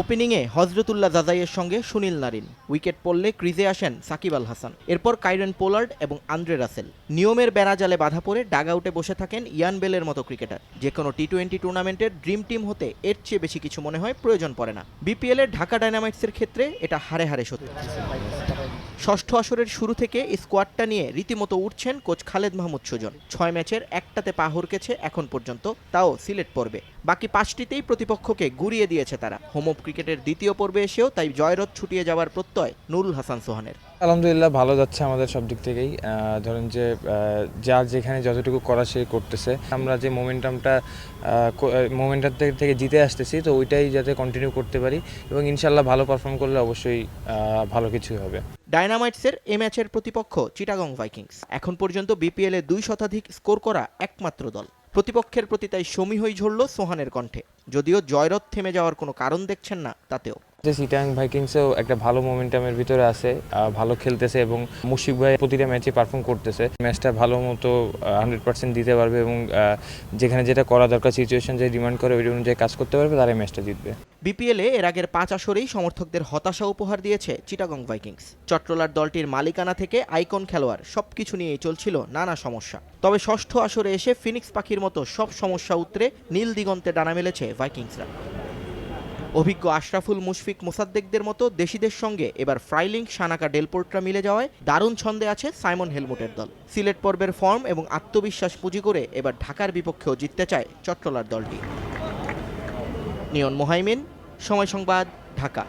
ওপেনিংয়ে হজরতুল্লাহ জাজাইয়ের সঙ্গে Sunil Narine. Wicket পড়লে ক্রিজে আসেন সাকিব আল হাসান। এরপর কাইরেন পোলার্ড এবং আন্দ্রে রাসেল। নিয়মের বেড়াজালে বাধা পড়ে ডাগ আউটে বসে থাকেন ইয়ান বেলের মতো ক্রিকেটার। যে কোনো টি টোয়েন্টি টুর্নামেন্টের ড্রিম টিম হতে এর চেয়ে বেশি কিছু মনে হয় প্রয়োজন পড়ে না। বিপিএলের ঢাকা ডায়নামাইটসের ক্ষেত্রে এটা হারে হারে সত্যি। ষষ্ঠ আসরের শুরু থেকে স্কোয়াডটা নিয়ে রীতিমতো উঠছেন কোচ খালেদ মাহমুদ সুজন। ছয় ম্যাচের একটাতে পা হরকেছে এখন পর্যন্ত, তাও সিলেট পর্বে। বাকি পাঁচটিতেই প্রতিপক্ষকে গুড়িয়ে দিয়েছে তারা। হোম অফ ক্রিকেটের দ্বিতীয় পর্বে এসেও তাই জয়রথ ছুটিয়ে যাওয়ার প্রত্যয় নুরুল হাসান সোহানের। আলহামদুলিল্লাহ, ভালো যাচ্ছে আমাদের সব দিক থেকেই। ধরেন যে যার যেখানে যতটুকু করা সে করতেছে। আমরা যে মোমেন্টামটা মোমেন্টাম থেকে জিতে আসতেছি, তো ওইটাই যাতে কন্টিনিউ করতে পারি এবং ইনশাল্লাহ ভালো পারফর্ম করলে অবশ্যই ভালো কিছুই হবে। ডায়নামাইটসের এ ম্যাচের প্রতিপক্ষ চিটাগং ভাইকিংস। এখন পর্যন্ত বিপিএলে দুই শতাধিক স্কোর করা একমাত্র দল। প্রতিপক্ষের প্রতি তাই সমীহই ঝরল সোহানের কণ্ঠে। যদিও জয়রথ থেমে যাওয়ার কোনো কারণ দেখছেন না, তাতেও। যে সিটাং ভাইকিংসেও একটা ভালো মোমেন্টামের ভিতরে আছে ভালো খেলতেছে এবং মুশিক ভাই প্রতিটা ম্যাচে পারফর্ম করতেছে। ম্যাচটা ভালো মতো হান্ড্রেড পার্সেন্ট দিতে পারবে এবং যেখানে যেটা করা দরকার সিচুয়েশন যে ডিমান্ড করে ওই অনুযায়ী কাজ করতে পারবে, তারাই ম্যাচটা জিতবে। বিপিএলে এর আগের পাঁচ আসরেই সমর্থকদের হতাশা উপহার দিয়েছে চিটাগং ভাইকিংস। চট্টলার দলটির মালিকানা থেকে আইকন খেলোয়াড় সবকিছু নিয়েই চলছিল নানা সমস্যা। তবে ষষ্ঠ আসরে এসে ফিনিক্স পাখির মতো সব সমস্যা উতরে নীল দিগন্তে ডানা মেলেছে ভাইকিংসরা। অভিজ্ঞ আশরাফুল মুশফিক মোসাদ্দেকদের মতো দেশিদের সঙ্গে এবার ফ্রাইলিং সানাকা ডেলপোর্টরা মিলে যাওয়ায় দারুণ ছন্দে আছে সাইমন হেলমুটের দল। সিলেট পর্বের ফর্ম এবং আত্মবিশ্বাস পুঁজি করে এবার ঢাকার বিপক্ষেও জিততে চায় চট্টলার দলটি। নিয়ন মোহাইমিন, সময় সংবাদ, ঢাকা।